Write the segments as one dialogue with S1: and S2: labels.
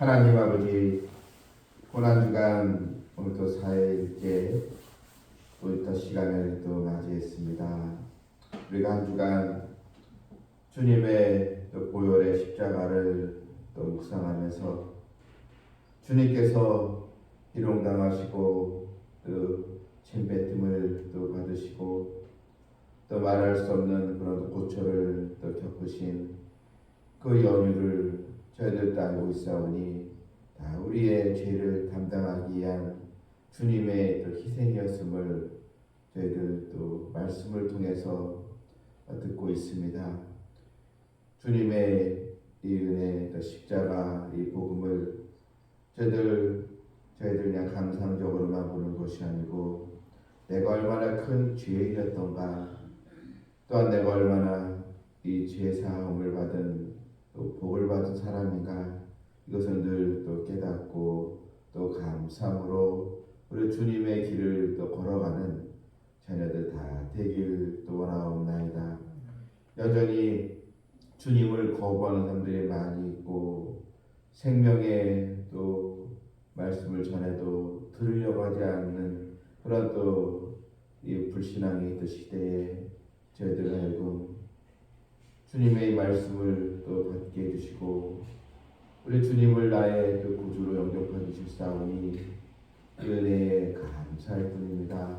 S1: 하나님 아버지 고난 주간 오늘 또 4일째 또더 시간을 또 맞이했습니다. 우리가 한 주간 주님의 또 보혈의 십자가를 또 묵상하면서 주님께서 희롱당하시고 또 침뱉음을 또 받으시고 또 말할 수 없는 그런 고초를 또 겪으신 그 연유를 저희들도 알고 있사오니 다 우리의 죄를 담당하기 위한 주님의 또 희생이었음을 저희들 또 말씀을 통해서 듣고 있습니다. 주님의 이 은혜, 또 십자가 이 복음을 저희들 저희들 그냥 감상적으로만 보는 것이 아니고 내가 얼마나 큰 죄인이었던가 또한 내가 얼마나 이 죄 사함을 받은 또 복을 받은 사람인가 이것을 늘 또 깨닫고 또 감사함으로 우리 주님의 길을 또 걸어가는 자녀들 다 되길 또 원하옵나이다. 여전히 주님을 거부하는 사람들이 많이 있고 생명의 또 말씀을 전해도 들으려고 하지 않는 그런 또 이 불신앙의 또 시대에 저희들 하여금 주님의 말씀을 또 받게 해주시고 우리 주님을 나의 그 구주로 영접해 주실사오니 이 은혜에 감사할 뿐입니다.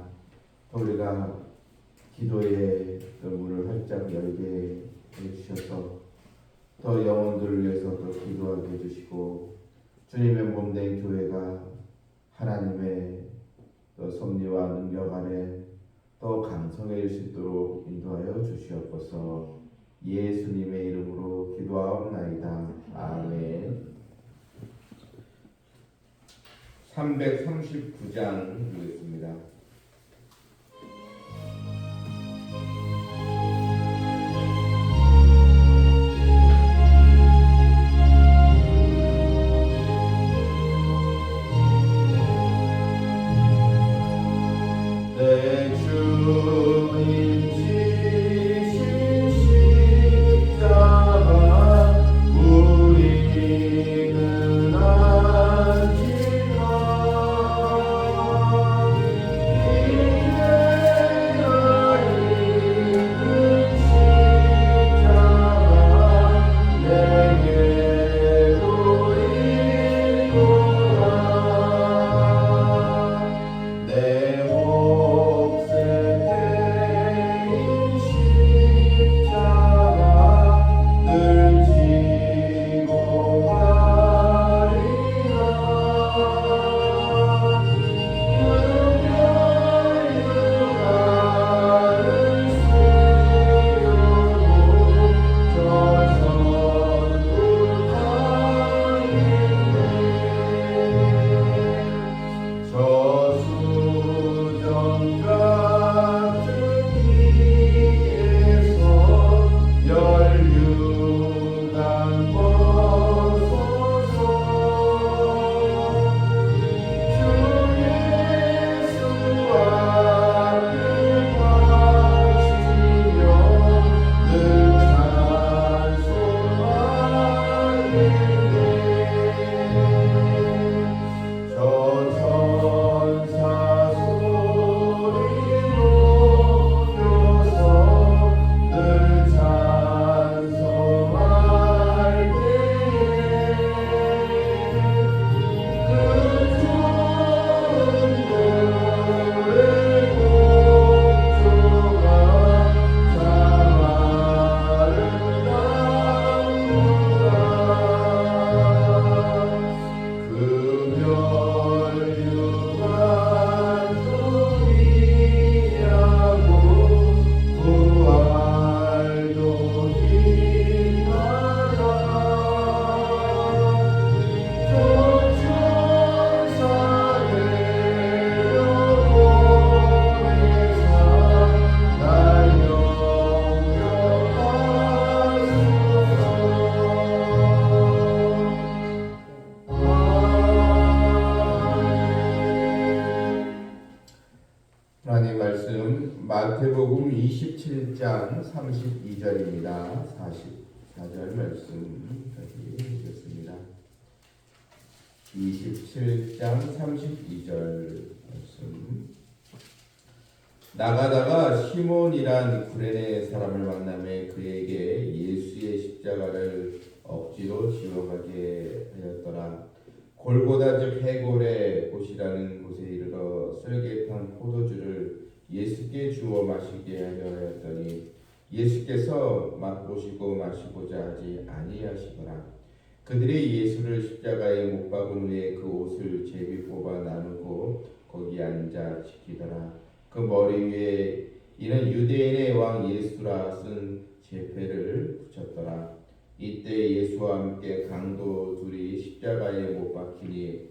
S1: 또 우리가 기도의 또 문을 활짝 열게 해주셔서 더 영혼들을 위해서 더 기도하게 해주시고 주님의 몸된 교회가 하나님의 또 섭리와 능력 아래 더 강성해질 수 있도록 인도하여 주시옵소서. 예수님의 이름으로 기도하옵나이다. 아멘. 339장 읽겠습니다. 마태복음 27장 32절입니다. 44절 말씀까지 읽겠습니다. 27장 32절 말씀. 나가다가 시몬이란 구레네 사람을 만남에 그에게 예수의 십자가를 억지로 지어가게 하였더라. 골고다 즉 해골의 곳이라는 곳에 이르러 쓸개탄 포도주를 예수께 주어 마시게 하려 하였더니 예수께서 맛보시고 마시고자 하지 아니하시더라. 그들이 예수를 십자가에 못 박은 후에 그 옷을 제비 뽑아 나누고 거기 앉아 지키더라. 그 머리 위에 이는 유대인의 왕 예수라 쓴 제패를 붙였더라. 이때 예수와 함께 강도 둘이 십자가에 못 박히니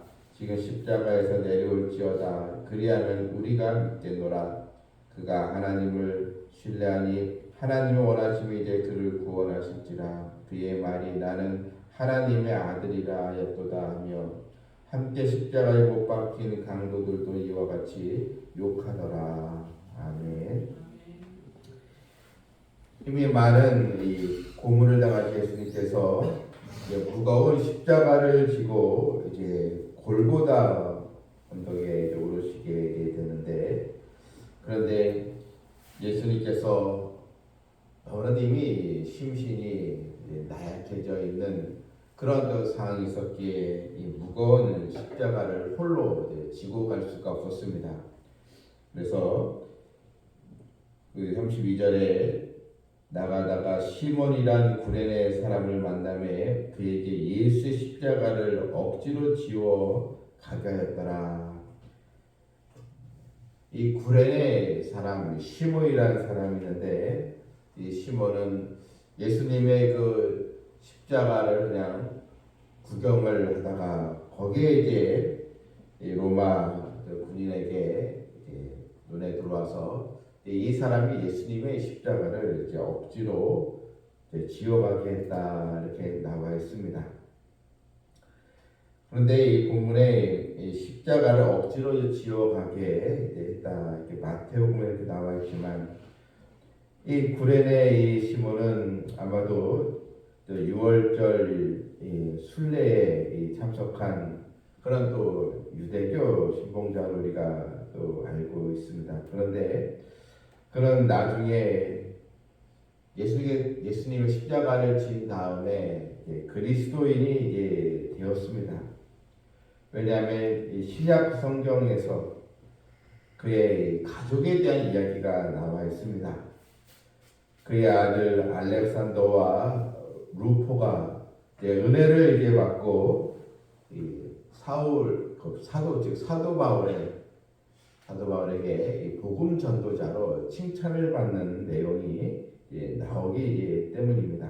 S1: 지금 십자가에서 내려올지어다. 그리하면 우리가 믿겠노라. 그가 하나님을 신뢰하니 하나님의 원하심이 이제 그를 구원하실지라. 그의 말이 나는 하나님의 아들이라 하였도다 하며 함께 십자가에 못 박힌 강도들도 이와 같이 욕하더라. 아멘. 이미 많은 이 고문을 당한 예수님께서 무거운 십자가를 지고 이제 골고다 언덕에 오르시게 되는데 그런데 예수님께서 어느 이미 심신이 나약해져 있는 그런 그 상황이 있었기에 이 무거운 십자가를 홀로 지고 갈 수가 없었습니다. 그래서 그 32절에 나가다가 시몬이란 구레네 사람을 만남에 그에게 예수의 십자가를 억지로 지워 가게 하였더라. 이 구레네 사람 시몬이라는 사람이 있는데 이 시몬은 예수님의 그 십자가를 그냥 구경을 하다가 거기에 이제 이 로마 그 군인에게 눈에 들어와서 이 사람이 예수님의 십자가를 이제 억지로 이제 지어가게 했다 이렇게 나와 있습니다. 그런데 이 본문에 이 십자가를 억지로 지어가게 했다 이렇게 마태복음에 이렇게 나와 있지만 이 구레네 이 시몬은 아마도 6월절 이 순례에 이 참석한 그런 또 유대교 신봉자로 우리가 또 알고 있습니다. 그런데 그런 나중에 예수님 예수님의 십자가를 진 다음에 그리스도인이 이제 되었습니다. 왜냐하면 이 신약 성경에서 그의 가족에 대한 이야기가 나와 있습니다. 그의 아들 알렉산더와 루포가 이제 은혜를 이제 받고 이 사울 그 사도 즉 사도 바울의 사도 바울에게 이 복음 전도자로 칭찬을 받는 내용이 나오기 때문입니다.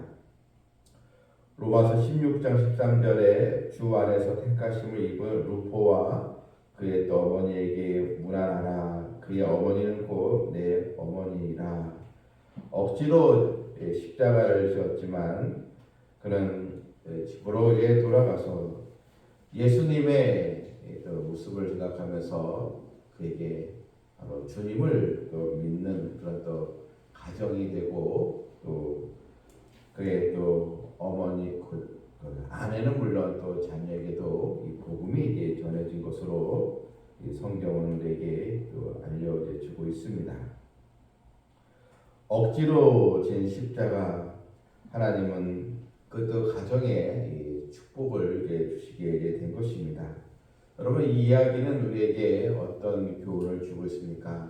S1: 로마서 16장 13절에 주 안에서 택하심을 입은 루포와 그의 또 어머니에게 문안하라. 그의 어머니는 곧 내 어머니라. 억지로 예, 십자가를 지었지만 그는 예, 집으로 돌아가서 예수님의 예, 또 모습을 생각하면서 그에게 바로 주님을 또 믿는 그런 또 가정이 되고 또 그의 또 어머니 그, 그 아내는 물론 또 자녀에게도 이 복음이 이제 전해진 것으로 이 성경은 우리에게 또 알려주고 있습니다. 억지로 진 십자가 하나님은 그또 가정에 이 축복을 주시게 된 것입니다. 여러분 이 이야기는 우리에게 어떤 교훈을 주고 있습니까?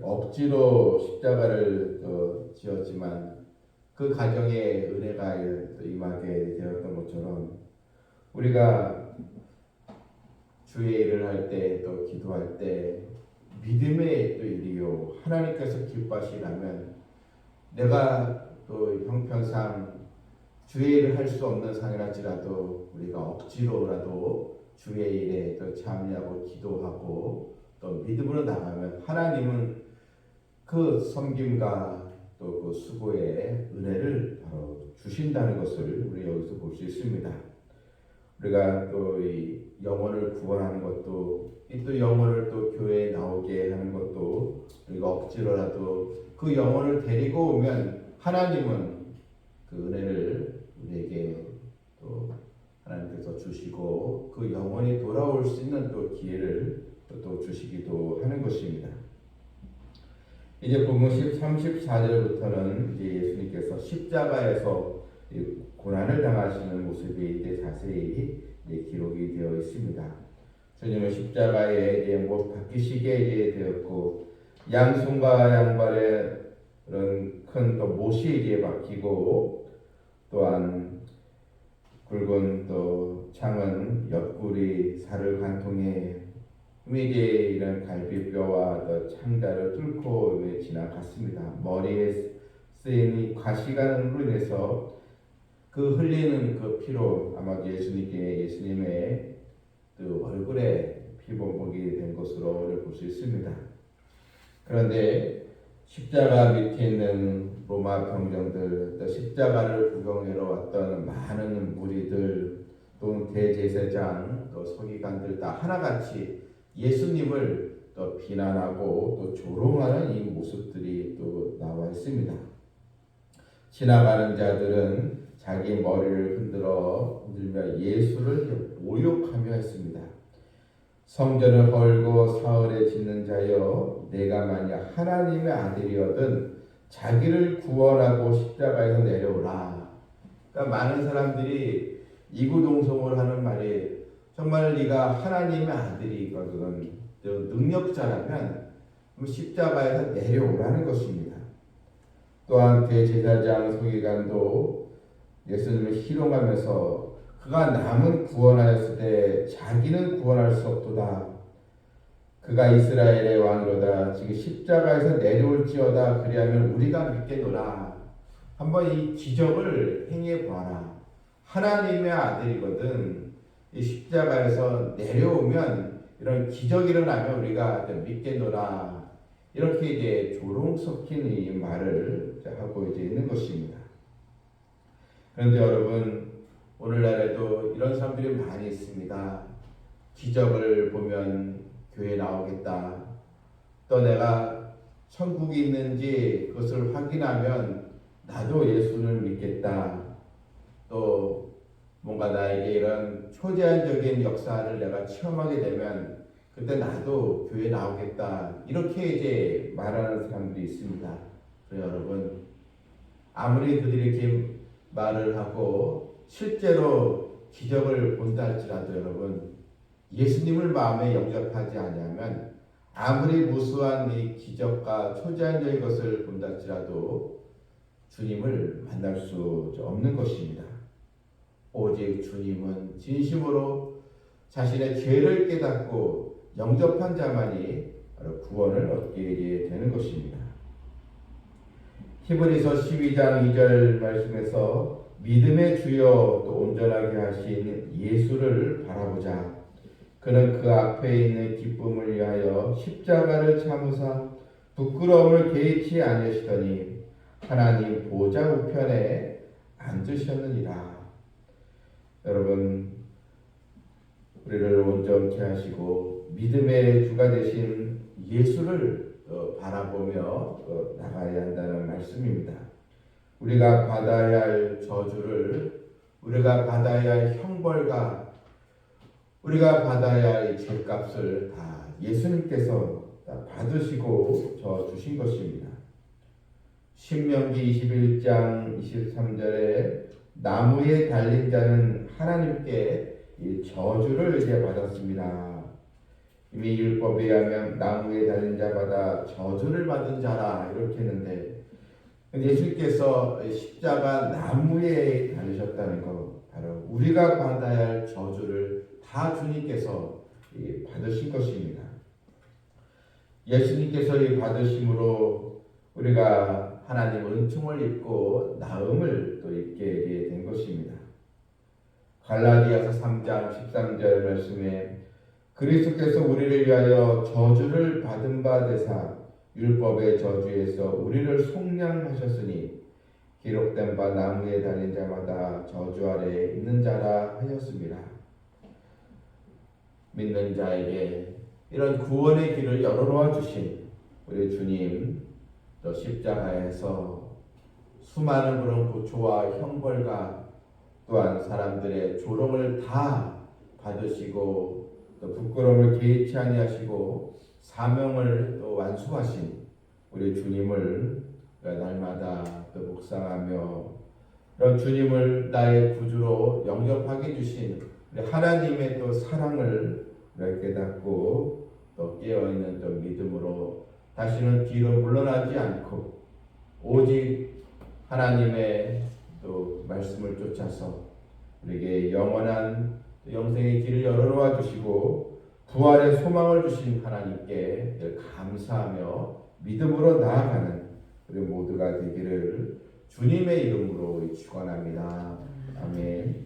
S1: 억지로 십자가를 또 지었지만 그 가정에 은혜가 또 임하게 되었던 것처럼 우리가 주의 일을 할 때 또 기도할 때 믿음의 또 일이요 하나님께서 기뻐하시라면 내가 또 형편상 주의 일을 할 수 없는 상이랄지라도 우리가 억지로라도 주의 일에 또 참여하고 기도하고 또 믿음으로 나가면 하나님은 그 섬김과 또 그 수고의 은혜를 바로 주신다는 것을 우리 여기서 볼 수 있습니다. 우리가 또 이 영혼을 구원하는 것도 이 또 영혼을 또 교회에 나오게 하는 것도 우리가 억지로라도 그 영혼을 데리고 오면 하나님은 그 은혜를 우리에게 또 하나님께서 주시고 그 영혼이 돌아올 수 있는 또 기회를 또, 또 주시기도 하는 것입니다. 이제 본문 10, 34절부터는 이제 예수님께서 십자가에서 이 고난을 당하시는 모습이 이제 자세히 이제 기록이 되어 있습니다. 주님은 십자가에 이제 못 박히시게 이제 되었고 양손과 양발에 그런 큰 또 못이 이제 박히고 또한 굵은 또 창은 옆구리 살을 관통해 이제 이런 갈비뼈와 또 창자를 뚫고 지나갔습니다. 머리에 쓰인 이 과시관으로 인해서 그 흘리는 그 피로 아마 예수님께 예수님의 그 얼굴에 피범벅이 된 것으로 볼 수 있습니다. 그런데 십자가 밑에 있는 로마 병정들, 또 십자가를 구경하러 왔던 많은 무리들, 또 대제사장, 또 서기관들 다 하나같이 예수님을 또 비난하고 또 조롱하는 이 모습들이 또 나와 있습니다. 지나가는 자들은 자기 머리를 흔들어 흔들며 예수를 모욕하며 했습니다. 성전을 헐고 사흘에 짓는 자여 내가 만약 하나님의 아들이거든 자기를 구원하고 십자가에서 내려오라. 그러니까 많은 사람들이 이구동성을 하는 말이 정말 네가 하나님의 아들이거든 능력자라면 십자가에서 내려오라는 것입니다. 또한 대제사장 서기관도 예수님을 희롱하면서 그가 남은 구원하였을 때 자기는 구원할 수 없도다. 그가 이스라엘의 왕이로다. 지금 십자가에서 내려올지어다. 그리하면 우리가 믿겠노라. 한번 이 기적을 행해 보아라. 하나님의 아들이거든. 이 십자가에서 내려오면 이런 기적이 일어나면 우리가 믿겠노라. 이렇게 이제 조롱 섞인 이 말을 하고 이제 있는 것입니다. 그런데 여러분 오늘날에도 이런 사람들이 많이 있습니다. 기적을 보면 교회 나오겠다. 또 내가 천국이 있는지 그것을 확인하면 나도 예수를 믿겠다. 또 뭔가 나에게 이런 초제한적인 역사를 내가 체험하게 되면 그때 나도 교회 나오겠다. 이렇게 이제 말하는 사람들이 있습니다. 여러분 아무리 그들이 이렇게 말을 하고 실제로 기적을 본다 할지라도 여러분 예수님을 마음에 영접하지 아니하면 아무리 무수한 이 기적과 초자연적인 것을 본다 할지라도 주님을 만날 수 없는 것입니다. 오직 주님은 진심으로 자신의 죄를 깨닫고 영접한 자만이 구원을 얻게 되는 것입니다. 히브리서 12장 2절 말씀에서 믿음의 주여 또 온전하게 하신 예수를 바라보자. 그는 그 앞에 있는 기쁨을 위하여 십자가를 참으사 부끄러움을 개의치 아니하시더니 하나님 보좌 우편에 앉으셨느니라. 여러분 우리를 온전케 하시고 믿음의 주가 되신 예수를 어, 바라보며 어, 나가야 한다는 말씀입니다. 우리가 받아야 할 저주를 우리가 받아야 할 형벌과 우리가 받아야 할 죄값을 다 예수님께서 다 받으시고 저 주신 것입니다. 신명기 21장 23절에 나무에 달린 자는 하나님께 저주를 이제 받았습니다. 이미 율법에 의하면 나무에 달린 자마다 저주를 받은 자라 이렇게 했는데 예수님께서 십자가 나무에 달리셨다는 것 바로 우리가 받아야 할 저주를 다 주님께서 받으신 것입니다. 예수님께서 이 받으심으로 우리가 하나님 은총을 입고 나음을 또 입게 된 것입니다. 갈라디아서 3장 13절 말씀에 그리스도께서 우리를 위하여 저주를 받은 바 되사 율법의 저주에서 우리를 속량하셨으니 기록된 바 나무에 달린 자마다 저주 아래 있는 자라 하였습니다. 믿는 자에게 이런 구원의 길을 열어놓아 주신 우리 주님 또 십자가에서 수많은 그런 고초와 형벌과 또한 사람들의 조롱을 다 받으시고 또 부끄러움을 개의치 아니하시고 사명을 또 완수하신 우리 주님을 날마다 또 묵상하며 그런 주님을 나의 구주로 영접하게 주신 하나님의 또 사랑을 깨닫고 또 깨어있는 또 믿음으로 다시는 뒤로 물러나지 않고 오직 하나님의 또 말씀을 쫓아서 우리에게 영원한 또 영생의 길을 열어놓아 주시고 부활의 소망을 주신 하나님께 늘 감사하며 믿음으로 나아가는 우리 모두가 되기를 주님의 이름으로 축원합니다. 아멘.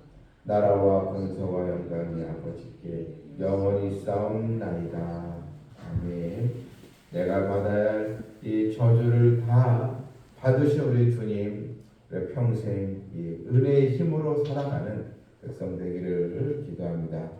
S1: 나라와 권세와 영광이 아버지께 영원히 싸움나이다. 아멘. 내가 받아야 할 이 저주를 다 받으신 우리 주님 평생 이 은혜의 힘으로 살아가는 백성 되기를 기도합니다.